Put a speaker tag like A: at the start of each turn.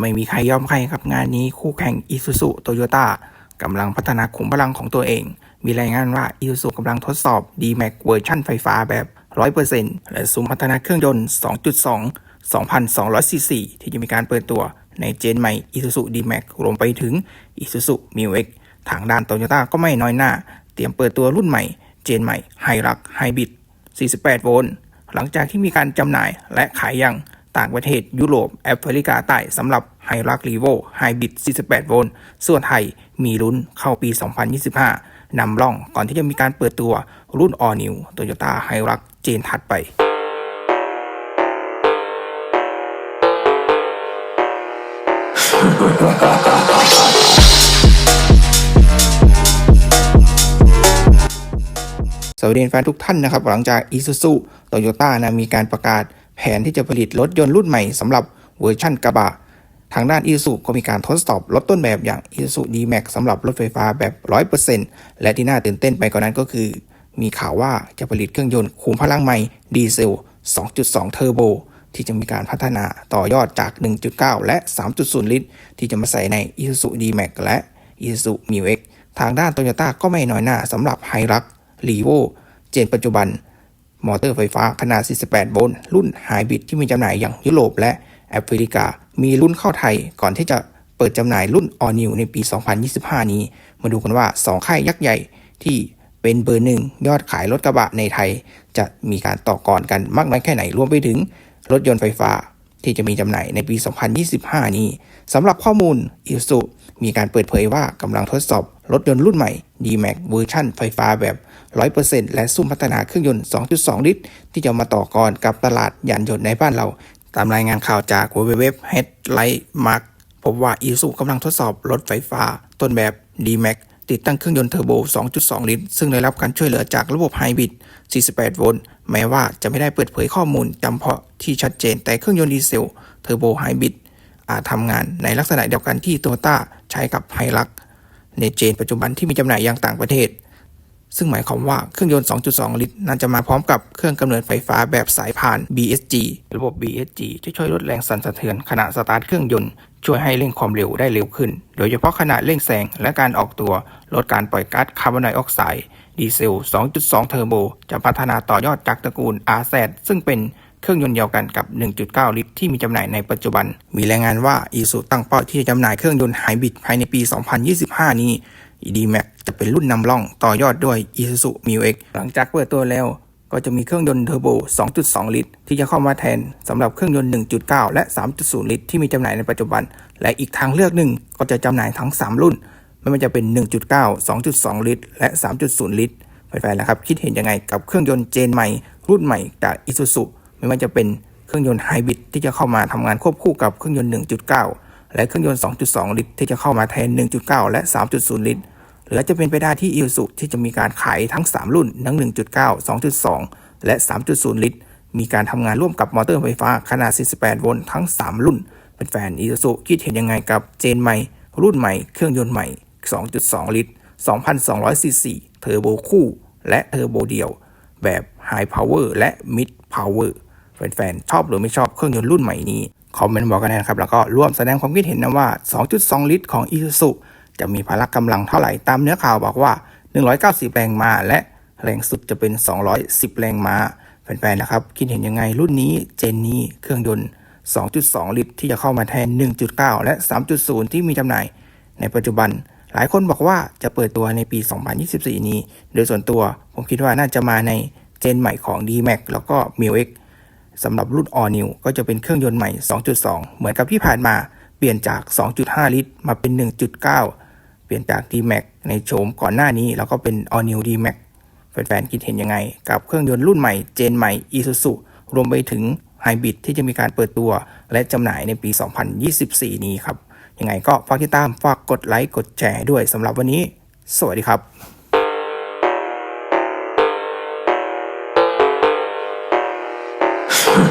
A: ไม่มีใครยอมใครครับงานนี้คู่แข่ง Isuzu Toyota กำลังพัฒนาขุมพลังของตัวเอง มีรายงานว่า Isuzu กำลังทดสอบ D-Max เวอร์ชั่นไฟฟ้าแบบ 100%และซุ้มพัฒนาเครื่องยนต์ 2.2 2,200ซีซีที่จะมีการเปิดตัวในเจนใหม่ Isuzu D-Max รวมไปถึง Isuzu Mu-X ทางด้าน Toyota ก็ไม่น้อยหน้า เตรียมเปิดตัวรุ่นใหม่ เจนใหม่ Hilux Hybrid 48 โวลต์ หลังจากที่มีการจำหน่ายและขายอยัง ต่างประเทศยุโรปแอฟริกาใต้สำหรับ h i l u x r e v o Hybrid 48 โวลต์ส่วนไทยมีลุ้นเข้าปี 2025 นำร่องก่อนที่จะมีการเปิดตัวรุ่น All New Toyota Hilux เจนถัดไปสวัสดีแฟนทุกท่านนะครับ หลังจาก Isuzu Toyota นะมีการประกาศ แผนที่จะผลิตรถยนต์รุ่นใหม่สำหรับเวอร์ชั่นกระบะ ทางด้าน Isuzu ก็มีการทดสอบรถต้นแบบอย่าง Isuzu D-Max สำหรับรถไฟฟ้าแบบ 100%และที่น่าตื่นเต้นไปกว่านั้นก็คือ มีข่าวว่าจะผลิตเครื่องยนต์คุมพลังใหม่ดีเซล 2.2 เทอร์โบที่จะมีการพัฒนาต่อยอดจาก 1.9 และ 3.0 ลิตร ที่จะมาใส่ใน Isuzu D-Max และ Isuzu Mu-X ทางด้าน Toyota ก็ไม่น้อยหน้าสำหรับ Hilux r e v o เจนปัจจุบัน มอเตอร์ไฟฟ้าขนาด 48 โวลต์รุ่นไฮบริดที่มีจำหน่ายอย่างยุโรปและแอฟริกา มีรุ่นเข้าไทยก่อนที่จะเปิดจำหน่ายรุ่น All New ในปี 2025 นี้ มาดูกันว่า 2 ค่ายยักษ์ใหญ่ที่เป็นเบอร์หนึ่งยอดขายรถกระบะในไทย จะมีการต่อกรกันมากน้อยแค่ไหนรวมไปถึง รถยนต์ไฟฟ้าที่จะมีจำหน่ายในปี 2025 นี้สำหรับข้อมูล i s u มีการเปิดเผยว่ากำลังทดสอบรถยนต์รุ่นใหม่ D-Max เวอร์ชั่นไฟฟ้าแบบ 100%และซุ่มพัฒนาเครื่องยนต์ 2.2 ลิตร ที่จะมาต่อกรกับตลาดยานยนต์ในบ้านเรา ตามรายงานข่าวจาก www Headlight Mark พบว่า i s u กำลังทดสอบรถไฟฟ้า ต้นแบบ D-Max ติดตั้งเครื่องยนต์เทอร์โบ 2.2 ลิตร ซึ่งได้รับการช่วยเหลือจากระบบไฮบริด 48 โวลต์ แม้ว่าจะไม่ได้เปิดเผยข้อมูลจำเพาะที่ชัดเจน แต่เครื่องยนต์ดีเซลเทอร์โบไฮบริดอาจทำงานในลักษณะเดียวกันที่โตต้าใช้กับไฮลัก ในเจนปัจจุบันที่มีจำหน่ายอยังต่างประเทศ ซึ่งหมายความว่าเครื่องยนต์ 2.2 ลิตรน่าจะมาพร้อมกับเครื่องกำเนิดไฟฟ้าแบบสายพาน BSG ระบบ BSG จะช่วยลดแรงสั่นสะเทือนขณะสตาร์ทเครื่องยนต์ ช่วยให้เร่งความเร็วได้เร็วขึ้น โดยเฉพาะขณะเร่งแซงและการออกตัว ลดการปล่อยก๊าซคาร์บอนไดออกไซด์ดีเซล 2.2 เทอร์โบ จะพัฒนาต่อยอดจากตระกูล RZ ซึ่งเป็น เครื่องยนต์เดียวกันกับ 1.9 ลิตรที่มีจำหน่ายในปัจจุบัน มีรายงานว่าอีซูตั้งเป้าที่จะจำหน่ายเครื่องยนต์ไฮบริดภายในปี 2025 นี้ D-Max จะเป็นรุ่นนำร่องต่อยอดด้วย Isuzu Mu-X หลังจากเปิดตัวแล้วก็จะมีเครื่องยนต์เทอร์โบ 2.2 ลิตร ที่จะเข้ามาแทนสำหรับเครื่องยนต์ 1.9 และ 3.0 ลิตร ที่มีจำหน่ายในปัจจุบัน และอีกทางเลือกหนึ่งก็จะจำหน่ายทั้ง 3 รุ่น ไม่ว่าจะเป็น 1.9 2.2 ลิตร และ 3.0 ลิตรแฟนๆนะครับ คิดเห็นยังไงกับเครื่องยนต์เจนใหม่ รุ่นใหม่จาก Isuzu ไม่ว่าจะเป็นเครื่องยนต์ไฮบริดที่จะเข้ามาทำงานควบคู่กับเครื่องยนต์ 1.9 และเครื่องยนต์ 2.2 ลิตร ที่จะเข้ามาแทน 1.9 และ 3.0 ลิตร หรือจะเป็นไปได้ที่ Isuzu ที่จะมีการขายทั้ง 3 รุ่นทั้ง 1.9 2.2 และ 3.0 ลิตร มีการทำงานร่วมกับมอเตอร์ไฟฟ้าขนาด 48 โวลต์ทั้ง 3 รุ่น เป็นแฟน Isuzu คิดเห็นยังไงกับเจนใหม่ รุ่นใหม่ เครื่องยนต์ใหม่ 2.2 ลิตร 2,200 ซีซีเทอร์โบคู่ และเทอร์โบเดียว แบบ High Power และ Mid Power แฟนๆ ชอบหรือไม่ชอบเครื่องยนต์รุ่นใหม่นี้ คอมเมนต์บอกกันนะครับ แล้วก็ร่วมแสดงความคิดเห็นนะว่า 2.2 ลิตรของ Isuzu จะมีพละกำลังเท่าไหร่ตามเนื้อข่าวบอกว่า 190 แรงม้าและแรงสุดจะเป็น 210 แรงม้าแฟนๆ นะครับ คิดเห็นยังไงรุ่นนี้เจนนี้เครื่องยนต์ 2.2 ลิตร ที่จะเข้ามาแทน 1.9 และ 3.0 ที่มีจำหน่าย ในปัจจุบันหลายคนบอกว่าจะเปิดตัวในปี 2024 นี้ โดยส่วนตัวผมคิดว่าน่าจะมาในเจนใหม่ของ D-Max แล้วก็ Mu-X สำหรับรุ่น All New ก็จะเป็นเครื่องยนต์ใหม่ 2.2 เหมือนกับที่ผ่านมา เปลี่ยนจาก 2.5 ลิตร มาเป็น 1.9 เปลี่ยนจาก D-Max ในโฉมก่อนหน้านี้ แล้วก็เป็น All New D-Max แฟนๆคิดเห็นยังไง กับเครื่องยนต์รุ่นใหม่เจนใหม่ Isuzu รวมไปถึงไฮบริดที่จะมีการเปิดตัว และจำหน่ายในปี 2024 นี้ครับ ยังไงก็ฝากติดตาม ฝากกดไลค์ กดแชร์ด้วยสำหรับวันนี้ สวัสดีครับ